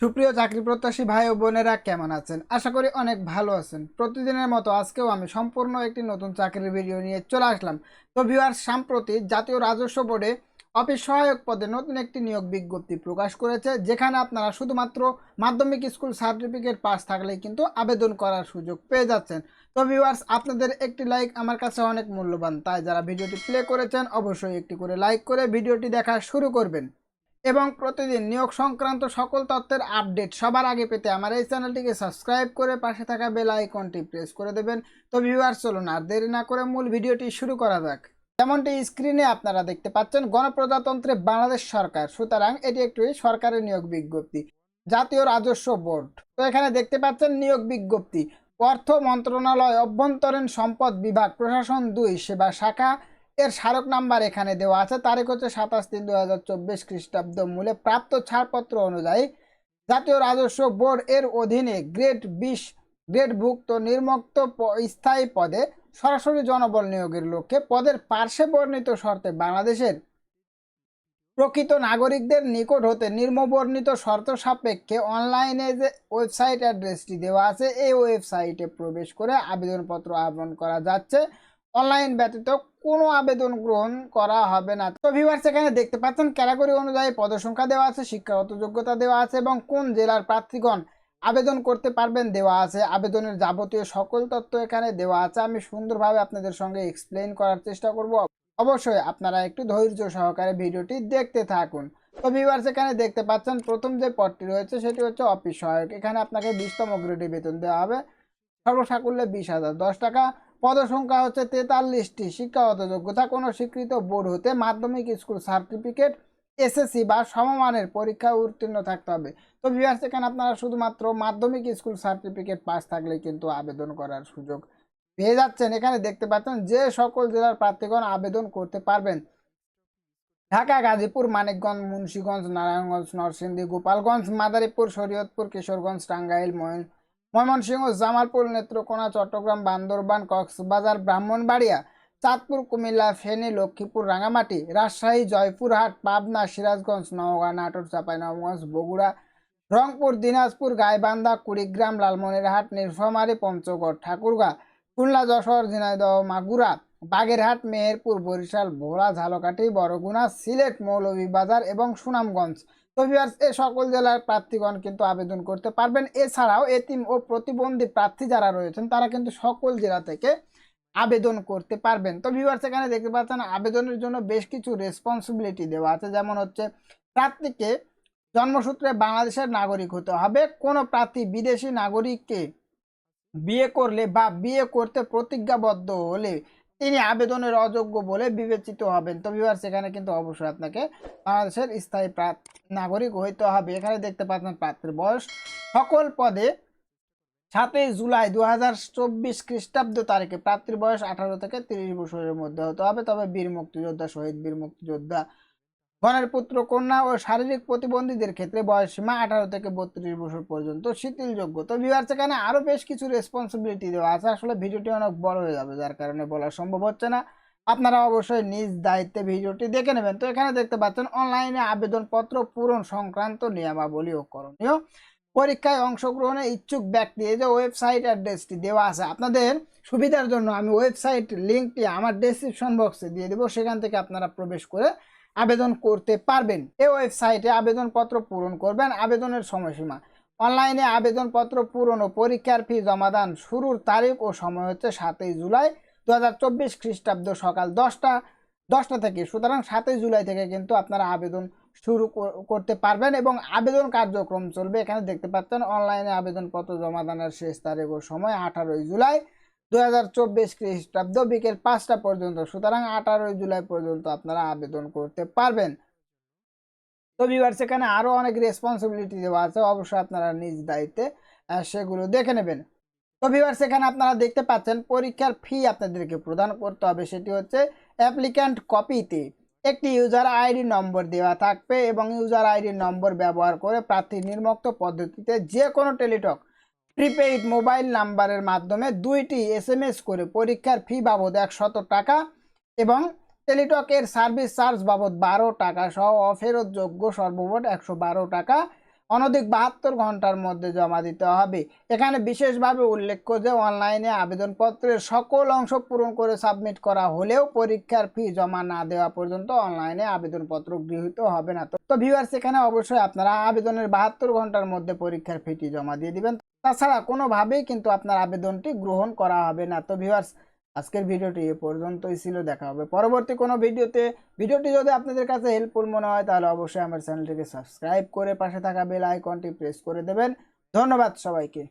সুপ্রিয় চাকরি প্রত্যাশী ভাই ও বোনেরা কেমন আছেন? আশা করি অনেক ভালো আছেন। প্রতিদিনের মতো আজকেও আমি সম্পূর্ণ একটি নতুন চাকরির ভিডিও নিয়ে চলে আসলাম। তো ভিউয়ার সাম্প্রতি জাতীয় রাজস্ব বোর্ডে অফিস সহায়ক পদে নতুন একটি নিয়োগ বিজ্ঞপ্তি প্রকাশ করেছে, যেখানে আপনারা শুধুমাত্র মাধ্যমিক স্কুল সার্টিফিকেট পাস থাকলেই কিন্তু আবেদন করার সুযোগ পেয়ে যাচ্ছেন। তো ভিউয়ার্স আপনাদের একটি লাইক আমার কাছে অনেক মূল্যবান। তাই যারা ভিডিওটি প্লে করেছেন, অবশ্যই একটি করে লাইক করে ভিডিওটি দেখা শুরু করবেন। এবং প্রতিদিন নিয়োগ সংক্রান্ত সকল তথ্যের আপডেট সবার আগে পেতে আমার এই চ্যানেলটিকে সাবস্ক্রাইব করে পাশে থাকা বেল আইকনটি প্রেস করে দেবেন। তো ভিউয়ার্স চলুন আর দেরি না করে মূল ভিডিওটি শুরু করা যাক। যেমনটি স্ক্রিনে আপনারা দেখতে পাচ্ছেন, গণপ্রজাতন্ত্রে বাংলাদেশ সরকার, সুতরাং এটি একটি সরকারের নিয়োগ বিজ্ঞপ্তি, জাতীয় রাজস্ব বোর্ড। তো এখানে দেখতে পাচ্ছেন নিয়োগ বিজ্ঞপ্তি, অর্থ মন্ত্রণালয় অভ্যন্তরীণ সম্পদ বিভাগ প্রশাসন দুই, সেবা শাখা এর স্মারক নাম্বার এখানে দেওয়া আছে। তারিখ হচ্ছে সাতাশ তিন দু হাজার চব্বিশ খ্রিস্টাব্দ মূলে প্রাপ্ত ছাড়পত্র অনুযায়ী জাতীয় রাজস্ব বোর্ড এর অধীনে গ্রেড বিশ গ্রেডভুক্ত নির্মুক্ত স্থায়ী পদে সরাসরি জনবল নিয়োগের লক্ষ্যে পদের পার্শ্বে বর্ণিত শর্তে বাংলাদেশের প্রকৃত নাগরিকদের নিকট হতে নির্মবর্ণিত শর্ত সাপেক্ষে অনলাইনে যে ওয়েবসাইট অ্যাড্রেসটি দেওয়া আছে, এই ওয়েবসাইটে প্রবেশ করে আবেদনপত্র আহ্বান করা যাচ্ছে। অনলাইন ব্যতীত কোনো আবেদন গ্রহণ করা হবে না। তো ভিউয়ার্স এখানে দেখতে পাচ্ছেন ক্যাটাগরি অনুযায়ী পদসংখ্যা দেওয়া আছে, শিক্ষাগত যোগ্যতা দেওয়া আছে এবং কোন জেলার প্রার্থীগণ আবেদন করতে পারবেন দেওয়া আছে। আবেদনের যাবতীয় সকল তথ্য এখানে দেওয়া আছে। আমি সুন্দরভাবে আপনাদের সঙ্গে এক্সপ্লেন করার চেষ্টা করব। অবশ্যই আপনারা একটু ধৈর্য সহকারে ভিডিওটি দেখতে থাকুন। তো ভিউয়ার্স এখানে দেখতে পাচ্ছেন প্রথম যে পদটি রয়েছে সেটি হচ্ছে অফিস সহায়ক। এখানে আপনাকে বিশতম গ্রেডে বেতন দেওয়া হবে। সর্বসাকুল্যে বিশ হাজার। দশ টাকা পদসংখ্যা হচ্ছে তেতাল্লিশটি, শিক্ষাগত যোগ্যতা কোনো স্বীকৃত বোর্ড হতে মাধ্যমিক স্কুল সার্টিফিকেট এসএসসি বা সমমানের পরীক্ষা উত্তীর্ণ থাকতে হবে। তো ভিউয়ার্স এখানে আপনারা শুধুমাত্র মাধ্যমিক স্কুল সার্টিফিকেট পাস থাকলে কিন্তু আবেদন করার সুযোগ পেয়ে যাচ্ছেন। এখানে দেখতে পাচ্ছেন যে সকল জেলার প্রার্থীগণ আবেদন করতে পারবেন। ঢাকা, গাজীপুর, মানিকগঞ্জ, মুন্সীগঞ্জ, নারায়ণগঞ্জ, নরসিংদী, গোপালগঞ্জ, মাদারীপুর, শরীয়তপুর, কিশোরগঞ্জ, টাঙ্গাইল ময়ন ময়মনসিংহ, জামালপুর, নেত্রকোনা, চট্টগ্রাম, বান্দরবান, কক্সবাজার, ব্রাহ্মণবাড়িয়া, চাঁদপুর, কুমিল্লা, ফেনী, লক্ষ্মীপুর রাঙামাটি রাজশাহী, জয়পুরহাট, পাবনা, সিরাজগঞ্জ, নওগাঁ, নাটোর, চাঁপাইনবাবগঞ্জ, বগুড়া, রংপুর, দিনাজপুর, গাইবান্ধা, কুড়িগ্রাম, লালমনিরহাট, নীলফামারী, পঞ্চগড়, ঠাকুরগাঁ, খুলনা, যশোর, ঝিনাইদহ, মাগুরা, বাগেরহাট, মেহেরপুর, বরিশাল, ভোলা, ঝালকাঠি, বরগুনা, সিলেট, মৌলভীবাজার এবং সুনামগঞ্জ। তো ভিউয়ার্স এই সকল জেলার প্রার্থীগণ কিন্তু আবেদন করতে পারবেন। এছাড়াও এতিম ও প্রতিবন্ধী প্রার্থী যারা রয়েছেন, তারা কিন্তু সকল জেলা থেকে আবেদন করতে পারবেন। তো ভিউয়ার্স এখানে দেখতে পাচ্ছেন, আবেদনের জন্য বেশ কিছু রেসপন্সিবিলিটি দেওয়া আছে। যেমন হচ্ছে, প্রার্থীকে জন্মসূত্রে বাংলাদেশের নাগরিক হতে হবে। কোনো প্রার্থী বিদেশি নাগরিককে বিয়ে করলে বা বিয়ে করতে প্রতিজ্ঞাবদ্ধ হলে তিনি আবেদনের অযোগ্য বলে বিবেচিত হবেন। তো ভিউয়ার্স সেখানে কিন্তু অবশ্যই আপনাকে বাংলাদেশের স্থায়ী নাগরিক হইতে হবে। এখানে দেখতে পাচ্ছেন প্রার্থীর বয়স। সকল পদে সাতই জুলাই দু হাজার চব্বিশ খ্রিস্টাব্দ তারিখে প্রার্থীর বয়স আঠারো থেকে তিরিশ বছরের মধ্যে হতে হবে। তবে বীর মুক্তিযোদ্ধা, শহীদ বীর মুক্তিযোদ্ধা গণের পুত্র কন্যা ও শারীরিক প্রতিবন্ধীদের ক্ষেত্রে বয়স সীমা আঠারো থেকে বত্রিশ বছর পর্যন্ত শিথিলযোগ্য। তো ভিউয়ার্স এখানে আরও বেশ কিছু রেসপন্সিবিলিটি দেওয়া আছে। আসলে ভিডিওটি অনেক বড় হয়ে যাবে, যার কারণে বলা সম্ভব হচ্ছে না। আপনারা অবশ্যই নিজ দায়িত্বে ভিডিওটি দেখে নেবেন। তো এখানে দেখতে পাচ্ছেন অনলাইনে আবেদনপত্র পূরণ সংক্রান্ত নিয়মাবলী ও করণীয়। পরীক্ষায় অংশগ্রহণে ইচ্ছুক ব্যক্তি, এই যে ওয়েবসাইট অ্যাড্রেসটি দেওয়া আছে আপনাদের সুবিধার জন্য, আমি ওয়েবসাইট লিঙ্কটি আমার ডেসক্রিপশন বক্সে দিয়ে দেবো। সেখান থেকে আপনারা প্রবেশ করে আবেদন করতে পারবেন। এই ওয়েবসাইটে আবেদনপত্র পূরণ করবেন, আবেদনের সময়সীমা। অনলাইনে আবেদনপত্র পূরণ ও পরীক্ষার ফি জমাদান শুরুর তারিখ ও সময় হচ্ছে সাতই জুলাই দু হাজার চব্বিশ খ্রিস্টাব্দ সকাল দশটা দশটা থেকে। সুতরাং সাতই জুলাই থেকে কিন্তু আপনারা আবেদন শুরু করতে পারবেন এবং আবেদন কার্যক্রম চলবে। এখানে দেখতে পাচ্ছেন, অনলাইনে আবেদনপত্র জমাদানের শেষ তারিখ ও সময় আঠারোই জুলাই দু হাজার চব্বিশ খ্রিস্টাব্দ বিকেল পাঁচটা পর্যন্ত, সুতরাং আঠারোই জুলাই পর্যন্ত আপনারা আবেদন করতে পারবেন। তো ভিউয়ার্স এখানে আরও অনেক রেসপন্সিবিলিটি দেওয়া আছে, অবশ্যই আপনারা নিজ দায়িত্বে সেগুলো দেখে নেবেন। তো ভিউয়ার্স এখানে আপনারা দেখতে পাচ্ছেন, পরীক্ষার ফি আপনাদেরকে প্রদান করতে হবে, সেটি হচ্ছে অ্যাপ্লিক্যান্ট কপিতে একটি ইউজার আইডি নম্বর দেওয়া থাকবে এবং ইউজার আইডি নম্বর ব্যবহার করে প্রার্থী নির্মুক্ত পদ্ধতিতে যে কোনো টেলিটক প্রিপেইড মোবাইল নাম্বারের মাধ্যমে দুইটি এসএমএস করে পরীক্ষার ফি বাবদ একশত টাকা এবং টেলিটকের সার্ভিস চার্জ বাবদ বারো টাকা সহ অফেরতযোগ্য সর্বমোট একশো বারো টাকা অনধিক বাহাত্তর ঘণ্টার মধ্যে জমা দিতে হবে। এখানে বিশেষভাবে উল্লেখ্য যে, অনলাইনে আবেদনপত্রের সকল অংশ পূরণ করে সাবমিট করা হলেও পরীক্ষার ফি জমা না দেওয়া পর্যন্ত অনলাইনে আবেদনপত্র গৃহীত হবে না। তো ভিউয়ার্স এখানে অবশ্যই আপনারা আবেদনের বাহাত্তর ঘণ্টার মধ্যে পরীক্ষার ফিটি জমা দিয়ে দিবেন। তাছাড়া কোনোভাবেই কিন্তু আপনার আবেদনটি গ্রহণ করা হবে না। তো ভিউয়ার্স আজকের ভিডিওটি এ পর্যন্তই ছিল, দেখা হবে পরবর্তী কোনো ভিডিওতে। ভিডিওটি যদি আপনাদের কাছে হেল্পফুল মনে হয়, তাহলে অবশ্যই আমার চ্যানেলটিকে সাবস্ক্রাইব করে পাশে থাকা বেল আইকনটি প্রেস করে দেবেন। ধন্যবাদ সবাইকে।